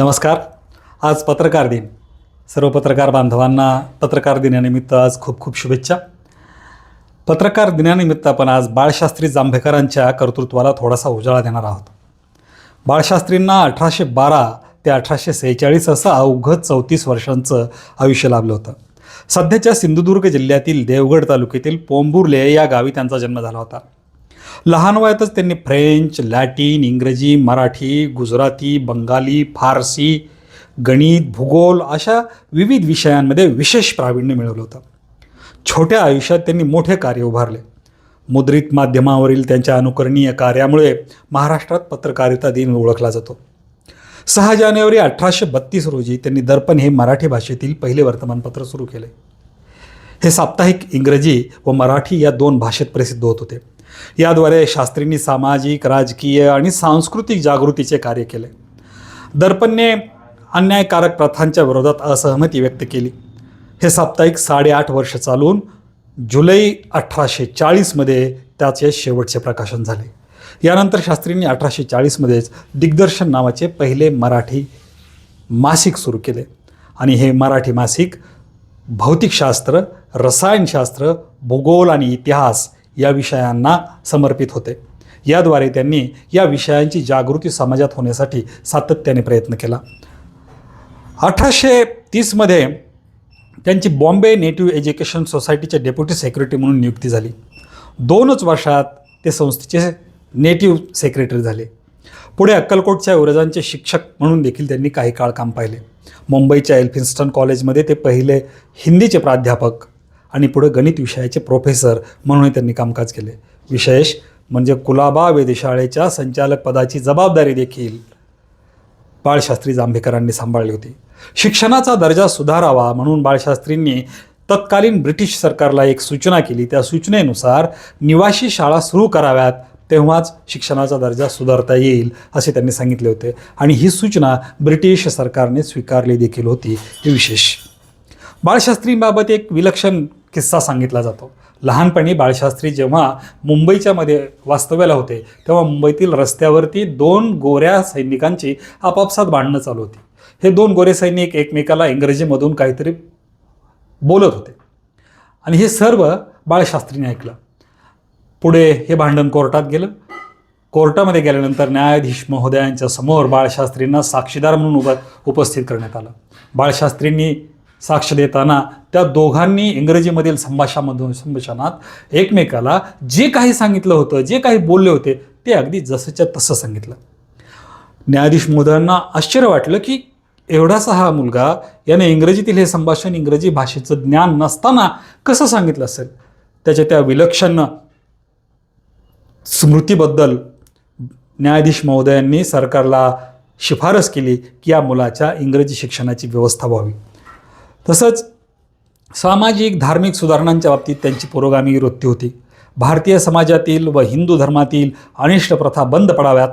नमस्कार. आज पत्रकार दिन. सर्व पत्रकार बांधवांना पत्रकार दिनानिमित्त आज खूप खूप शुभेच्छा. पत्रकार दिनानिमित्त आपण आज बाळशास्त्री जांभेकरांच्या कर्तृत्वाला थोडासा उजाळा देणार आहोत. बाळशास्त्रींना अठराशे बारा ते अठराशे सेहेचाळीस असं अवघं चौतीस वर्षांचं आयुष्य लाभलं होतं. सध्याच्या सिंधुदुर्ग जिल्ह्यातील देवगड तालुक्यातील पोंबुर्ले या गावी त्यांचा जन्म झाला होता. लहान वयातच त्यांनी फ्रेंच लॅटिन इंग्रजी मराठी गुजराती बंगाली फारसी गणित भूगोल अशा विविध विषयांमध्ये विशेष प्रावीण्य मिळवलं होतं. छोट्या आयुष्यात त्यांनी मोठे कार्य उभारले. मुद्रित माध्यमावरील त्यांच्या अनुकरणीय कार्यामुळे महाराष्ट्रात पत्रकारिता दिन ओळखला जातो. सहा जानेवारी अठराशे बत्तीस रोजी त्यांनी दर्पण हे मराठी भाषेतील पहिले वर्तमानपत्र सुरू केले. हे साप्ताहिक इंग्रजी व मराठी या दोन भाषेत प्रसिद्ध होत होते. याद्वारे शास्त्रींनी सामाजिक राजकीय आणि सांस्कृतिक जागृतीचे कार्य केले. दर्पणने अन्यायकारक प्रथांच्या विरोधात असहमती व्यक्त केली. हे साप्ताहिक साडेआठ वर्ष चालून जुलै अठराशे चाळीसमध्ये त्याचे शेवटचे प्रकाशन झाले. यानंतर शास्त्रींनी अठराशे चाळीसमध्येच दिग्दर्शन नावाचे पहिले मराठी मासिक सुरू केले. आणि हे मराठी मासिक भौतिकशास्त्र रसायनशास्त्र भूगोल आणि इतिहास या विषयांना समर्पित होते. याद्वारे त्यांनी या विषयांची जागृती समाजात होण्यासाठी सातत्याने प्रयत्न केला. अठराशे तीसमध्ये त्यांची बॉम्बे नेटिव्ह एज्युकेशन सोसायटीचे डेप्युटी सेक्रेटरी म्हणून नियुक्ती झाली. दोनच वर्षात ते संस्थेचे नेटिव्ह सेक्रेटरी झाले. पुढे अक्कलकोटच्या इंग्रजांचे शिक्षक म्हणून देखील त्यांनी काही काळ काम पाहिले. मुंबईच्या एल्फिन्स्टन कॉलेजमध्ये ते पहिले हिंदीचे प्राध्यापक आणि पुढे गणित विषयाचे प्रोफेसर म्हणूनही त्यांनी कामकाज केले. विशेष म्हणजे कुलाबा वेधशाळेच्या संचालक पदाची जबाबदारी देखील बाळशास्त्री जांभेकरांनी सांभाळली होती. शिक्षणाचा दर्जा सुधारावा म्हणून बाळशास्त्रींनी तत्कालीन ब्रिटिश सरकारला एक सूचना केली. त्या सूचनेनुसार निवासी शाळा सुरू कराव्यात तेव्हाच शिक्षणाचा दर्जा सुधारता येईल असे त्यांनी सांगितले होते. आणि ही सूचना ब्रिटिश सरकारने स्वीकारली देखील होती. हे विशेष. बाळशास्त्रींबाबत एक विलक्षण किस्सा सांगितला जातो. लहानपणी बाळशास्त्री जेव्हा मुंबईच्या मध्ये वास्तव्याला होते तेव्हा मुंबईतील रस्त्यावरती दोन गोऱ्या सैनिकांची आपापसात भांडणं चालू होती. हे दोन गोरे सैनिक एकमेकाला इंग्रजीमधून काहीतरी बोलत होते. आणि हे सर्व बाळशास्त्रीने ऐकलं. पुढे हे भांडण कोर्टात गेलं. कोर्टामध्ये गेल्यानंतर न्यायाधीश महोदयांच्या समोर बाळशास्त्रींना साक्षीदार म्हणून उभ उपस्थित करण्यात आलं. बाळशास्त्रींनी साक्ष देताना त्या दोघांनी इंग्रजीमधील संभाषामधून संभाषणात एकमेकाला जे काही सांगितलं होतं जे काही बोलले होते ते अगदी जसंच्या तसं सांगितलं. न्यायाधीश महोदयांना आश्चर्य वाटलं की एवढासा हा मुलगा याने इंग्रजीतील हे संभाषण इंग्रजी भाषेचं ज्ञान नसताना कसं सांगितलं असेल? त्याच्या त्या विलक्षण स्मृतीबद्दल न्यायाधीश महोदयांनी सरकारला शिफारस केली की या मुलाच्या इंग्रजी शिक्षणाची व्यवस्था व्हावी. तसंच सामाजिक धार्मिक सुधारणांच्या बाबतीत त्यांची पुरोगामी वृत्ती होती. भारतीय समाजातील व हिंदू धर्मातील अनिष्ट प्रथा बंद पडाव्यात.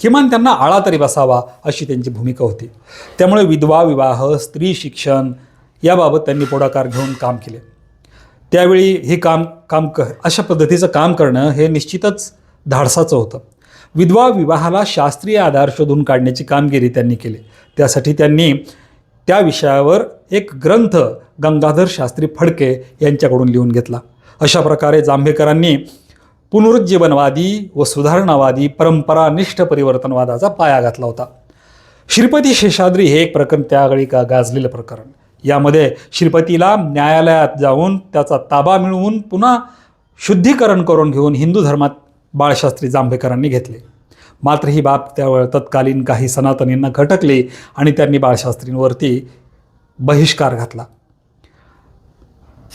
किमान त्यांना आळा तरी बसावा अशी त्यांची भूमिका होती. त्यामुळे विधवा विवाह स्त्री शिक्षण याबाबत त्यांनी पुढाकार घेऊन काम केले. त्यावेळी हे काम काम क अशा पद्धतीचं काम करणं हे निश्चितच धाडसाचं होतं. विधवा विवाहाला शास्त्रीय आधार शोधून काढण्याची कामगिरी त्यांनी केली. त्यासाठी त्यांनी त्या विषयावर एक ग्रंथ गंगाधर शास्त्री फडके यांच्याकडून लिहून घेतला. अशा प्रकारे जांभेकरांनी पुनरुज्जीवनवादी व सुधारणावादी परंपरानिष्ठ परिवर्तनवादाचा पाया घातला होता. श्रीपती शेषाद्री हे एक प्रकरण त्यावेळी का गाजलेलं प्रकरण. यामध्ये श्रीपतीला न्यायालयात जाऊन त्याचा ताबा मिळवून पुन्हा शुद्धीकरण करून घेऊन हिंदू धर्मात बाळशास्त्री जांभेकरांनी घेतले. मात्र ही बाब त्यावेळ तत्कालीन काही सनातनींना खटकली आणि त्यांनी बाळशास्त्रींवरती बहिष्कार घातला.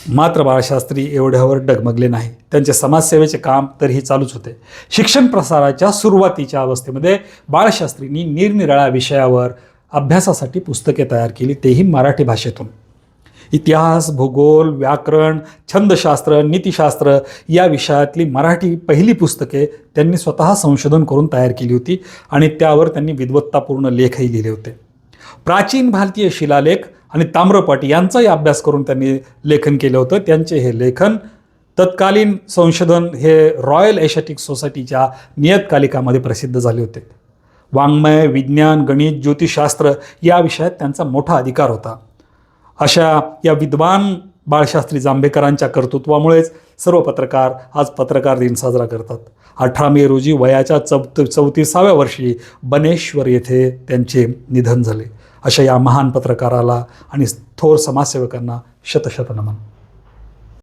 मात्र बाळशास्त्री एवढ्यावर डगमगले नाही. त्यांचे समाजसेवेचे काम तरीही चालूच होते. शिक्षण प्रसाराच्या सुरुवातीच्या अवस्थेमध्ये बाळशास्त्रींनी निरनिराळ्या विषयावर अभ्यासासाठी पुस्तके तयार केली तेही मराठी भाषेतून. इतिहास भूगोल व्याकरण छंदशास्त्र नीतिशास्त्र या विषयातली मराठी पहिली पुस्तके त्यांनी स्वतः संशोधन करून तयार केली होती आणि त्यावर त्यांनी विद्वत्तापूर्ण लेखही लिहिले होते. प्राचीन भारतीय शिलालेख आणि ताम्रपट यांचाही अभ्यास करून त्यांनी लेखन केलं होतं. त्यांचे हे लेखन तत्कालीन संशोधन हे रॉयल एशियाटिक सोसायटीच्या नियतकालिकामध्ये प्रसिद्ध झाले होते. वाङ्मय विज्ञान गणित ज्योतिषशास्त्र या विषयात त्यांचा मोठा अधिकार होता. अशा या विद्वान बाळशास्त्री जांभेकरांच्या कर्तृत्वामुळेच सर्व पत्रकार आज पत्रकार दिन साजरा करतात. अठरा मे रोजी वयाच्या चौत चौतीसाव्या वर्षी बनेश्वर येथे त्यांचे निधन झाले. अशा या महान पत्रकाराला आणि थोर समाजसेवकांना शतशत नमन